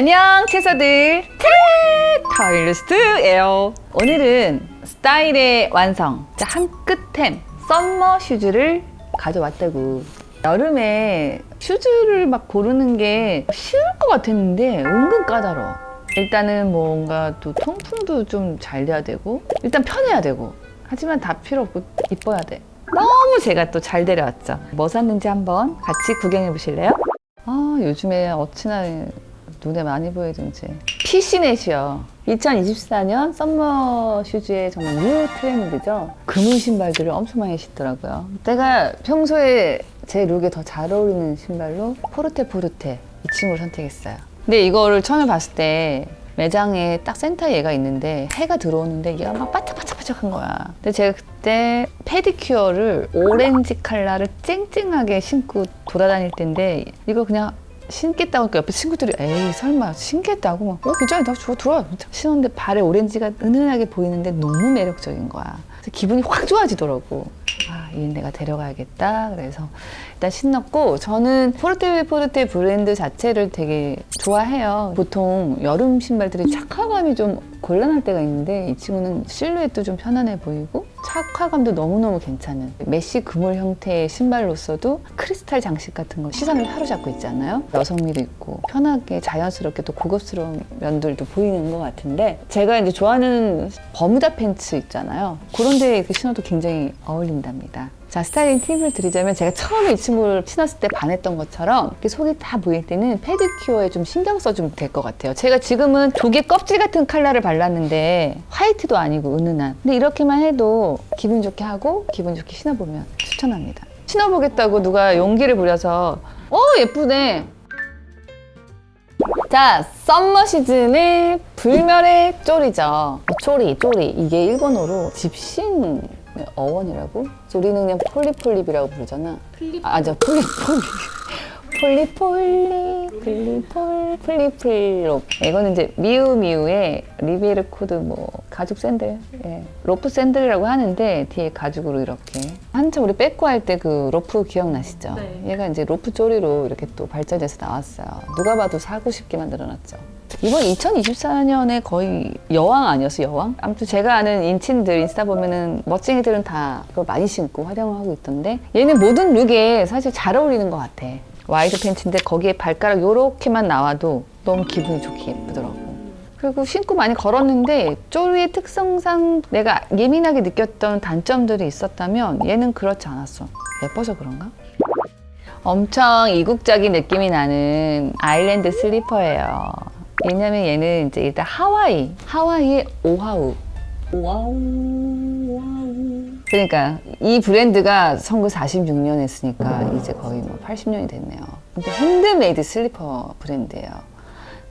안녕 채서들. 타일리스트예요. 오늘은 스타일의 완성 자, 한 끝템 썸머 슈즈를 가져왔다고. 여름에 슈즈를 막 고르는 게 쉬울 것 같았는데 은근 까다로워. 일단은 뭔가 또 통풍도 좀 잘 돼야 되고 일단 편해야 되고. 하지만 다 필요 없고 이뻐야 돼. 너무 제가 또 잘 데려왔죠. 뭐 샀는지 한번 같이 구경해 보실래요? 아 요즘에 어찌나 눈에 많이 보이든지 PC넷이요. 2024년 썸머 슈즈의 정말 뉴 트렌드죠. 금은 신발들을 엄청 많이 신더라고요. 제가 평소에 제 룩에 더 잘 어울리는 신발로 포르테 포르테 이 친구를 선택했어요. 근데 이거를 처음에 봤을 때 매장에 딱 센터에 얘가 있는데 해가 들어오는데 얘가 막 바짝바짝바짝한 거야. 근데 제가 그때 페디큐어를 오렌지 컬러를 쨍쨍하게 신고 돌아다닐 때인데 이거 그냥 신겠다고 하니까 옆에 친구들이 에이 설마 신겠다고? 막, 어 괜찮아. 나 좋아 들어와. 신었는데 발에 오렌지가 은은하게 보이는데 너무 매력적인 거야. 그래서 기분이 확 좋아지더라고 아 얘는 내가 데려가야겠다. 그래서 일단 신었고 저는 포르테 포르테 브랜드 자체를 되게 좋아해요. 보통 여름 신발들이 착화감이 좀 곤란할 때가 있는데 이 친구는 실루엣도 좀 편안해 보이고 착화감도 너무너무 괜찮은 메쉬 그물 형태의 신발로서도 크리스탈 장식 같은 거 시선을 사로잡고 있지 않아요? 여성미도 있고 편하게 자연스럽게 또 고급스러운 면들도 보이는 것 같은데 제가 이제 좋아하는 버무다 팬츠 있잖아요 그런 데에 이렇게 신어도 굉장히 어울린답니다 자, 스타일링 팁을 드리자면 제가 처음에 이 친구를 신었을 때 반했던 것처럼 이렇게 속이 다 보일 때는 페디큐어에 좀 신경 써주면 될 것 같아요. 제가 지금은 조개 껍질 같은 컬러를 발랐는데 화이트도 아니고 은은한. 근데 이렇게만 해도 기분 좋게 하고 기분 좋게 신어보면 추천합니다. 신어보겠다고 누가 용기를 부려서 어 예쁘네. 자, 썸머 시즌의 불멸의 쪼리죠. 쪼리, 쪼리. 이게 일본어로 집신 어원이라고? 우리는 그냥 폴리폴립이라고 부르잖아. 플립 아, 저 폴리폴립. 폴리폴리, 플리폴, 플리플롭. 이거는 이제 미우미우의 리베르 코드 뭐 가죽 샌들, 예. 로프 샌들이라고 하는데 뒤에 가죽으로 이렇게 한참 우리 빼고 할 때 그 로프 기억나시죠? 네. 얘가 이제 로프 쪼리로 이렇게 또 발전돼서 나왔어요. 누가 봐도 사고 싶게 만들어놨죠. 이번 2024년에 거의 여왕 아니었어 여왕? 아무튼 제가 아는 인친들 인스타 보면은 멋쟁이들은 다 그걸 많이 신고 활용하고 있던데 얘는 모든 룩에 사실 잘 어울리는 것 같아. 와이드 팬츠인데 거기에 발가락 요렇게만 나와도 너무 기분이 좋게 예쁘더라고. 그리고 신고 많이 걸었는데 쪼리의 특성상 내가 예민하게 느꼈던 단점들이 있었다면 얘는 그렇지 않았어. 예뻐서 그런가? 엄청 이국적인 느낌이 나는 아일랜드 슬리퍼예요. 왜냐면 얘는 이제 일단 하와이, 하와이의 오하우. 오하우, 오하우. 그러니까 이 브랜드가 1946년 했으니까 이제 거의 뭐 80년이 됐네요. 근데 핸드메이드 슬리퍼 브랜드예요.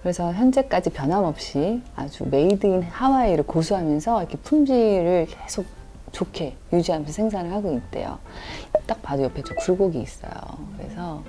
그래서 현재까지 변함없이 아주 메이드 인 하와이를 고수하면서 이렇게 품질을 계속 좋게 유지하면서 생산을 하고 있대요. 딱 봐도 옆에 좀 굴곡이 있어요. 그래서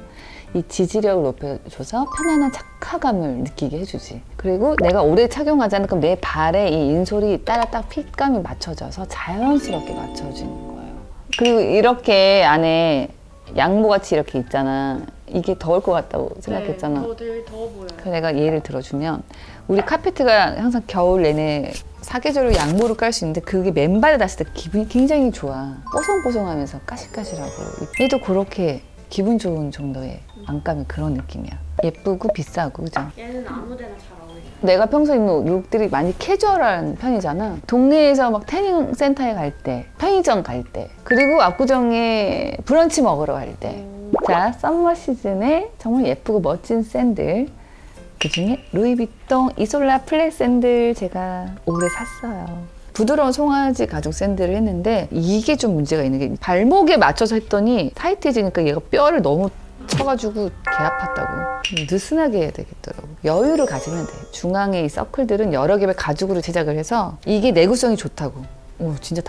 이 지지력을 높여줘서 편안한 착화감을 느끼게 해주지. 그리고 내가 오래 착용하지 않으면 내 발에 이 인솔이 따라 딱 핏감이 맞춰져서 자연스럽게 맞춰지는 거예요. 그리고 이렇게 안에 양모같이 이렇게 있잖아. 이게 더울 것 같다고 생각했잖아. 네, 더들 더워 보여요. 그래서 내가 예를 들어주면 우리 카페트가 항상 겨울 내내 사계절로 양모를 깔 수 있는데 그게 맨발에 닿았을 때 기분이 굉장히 좋아 뽀송뽀송하면서 까실까실하고 얘도 그렇게 기분 좋은 정도의 안감이 그런 느낌이야 예쁘고 비싸고 그죠? 얘는 아무데나 잘 어울려. 내가 평소에 입는 룩들이 많이 캐주얼한 편이잖아. 동네에서 막 태닝 센터에 갈 때, 편의점 갈 때, 그리고 압구정에 브런치 먹으러 갈 때. 자, 썸머 시즌에 정말 예쁘고 멋진 샌들. 그 중에 루이비통 이솔라 플랫 샌들 제가 올해 샀어요. 부드러운 송아지 가죽 샌들을 했는데 이게 좀 문제가 있는 게 발목에 맞춰서 했더니 타이트해지니까 얘가 뼈를 너무 쳐가지고 개 아팠다고. 느슨하게 해야 되겠더라고. 여유를 가지면 돼. 중앙에 이 서클들은 여러 개의 가죽으로 제작을 해서 이게 내구성이 좋다고. 오 진짜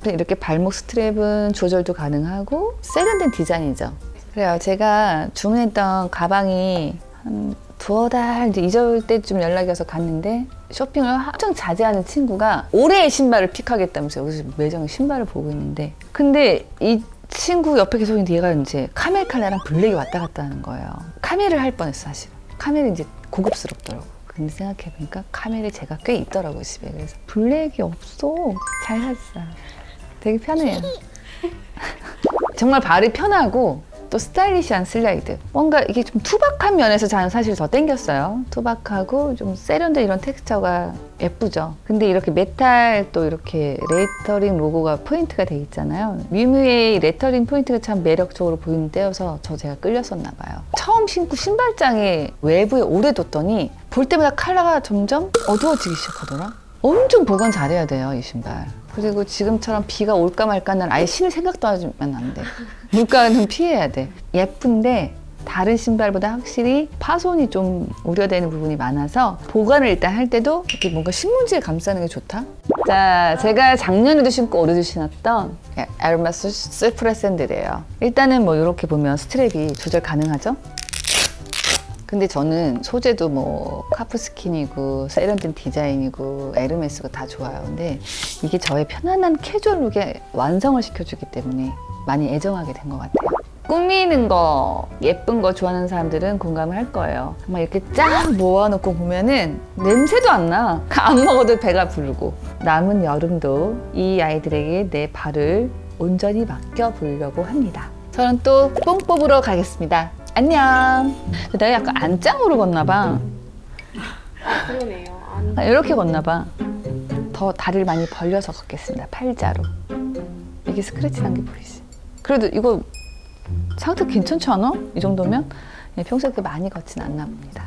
근데 이렇게 발목 스트랩은 조절도 가능하고 세련된 디자인이죠. 그래요. 제가 주문했던 가방이 한 두어 달 이제 잊을 때쯤 연락이 와서 갔는데 쇼핑을 엄청 자제하는 친구가 올해의 신발을 픽하겠다면서 여기서 매장에 신발을 보고 있는데 근데 이 친구 옆에 계속 있는데 얘가 이제 카멜 컬러랑 블랙이 왔다 갔다 하는 거예요. 카멜을 할 뻔했어 사실. 카멜이 이제 고급스럽더라고. 근데 생각해보니까 카멜이 제가 꽤 있더라고요, 집에. 그래서 블랙이 없어. 잘 샀어요. 되게 편해요. 정말 발이 편하고 또 스타일리시한 슬라이드. 뭔가 이게 좀 투박한 면에서 저는 사실 더 땡겼어요. 투박하고 좀 세련된 이런 텍스처가 예쁘죠. 근데 이렇게 메탈 또 이렇게 레터링 로고가 포인트가 돼 있잖아요. 뮤뮤의 레터링 포인트가 참 매력적으로 보이는 때여서 저 제가 끌렸었나 봐요. 처음 신고 신발장에 외부에 오래 뒀더니 볼 때마다 컬러가 점점 어두워지기 시작하더라. 엄청 보관 잘해야 돼요, 이 신발. 그리고 지금처럼 비가 올까 말까 날 아예 신을 생각도 하면 안 돼. 물가는 피해야 돼. 예쁜데 다른 신발보다 확실히 파손이 좀 우려되는 부분이 많아서 보관을 일단 할 때도 이렇게 뭔가 신문지에 감싸는 게 좋다. 자, 제가 작년에도 신고 올해도 신었던 에르메스 슬프레 샌들이에요. 일단은 뭐 이렇게 보면 스트랩이 조절 가능하죠? 근데 저는 소재도 뭐 카프스킨이고 세련된 디자인이고 에르메스가 다 좋아요. 근데 이게 저의 편안한 캐주얼 룩에 완성을 시켜주기 때문에 많이 애정하게 된 것 같아요. 꾸미는 거, 예쁜 거 좋아하는 사람들은 공감을 할 거예요. 막 이렇게 쫙 모아놓고 보면은 냄새도 안 나. 안 먹어도 배가 부르고. 남은 여름도 이 아이들에게 내 발을 온전히 맡겨보려고 합니다. 저는 또 뽕 뽑으러 가겠습니다. 안녕. 내가 약간 안짱으로 걷나 봐. 그러네요. 안 아, 이렇게 걷나 봐. 더 다리를 많이 벌려서 걷겠습니다. 팔자로. 이게 스크래치 난 게 보이지? 그래도 이거 상태 괜찮지 않아? 이 정도면 예, 평소에 그렇게 많이 걷진 않나 봅니다.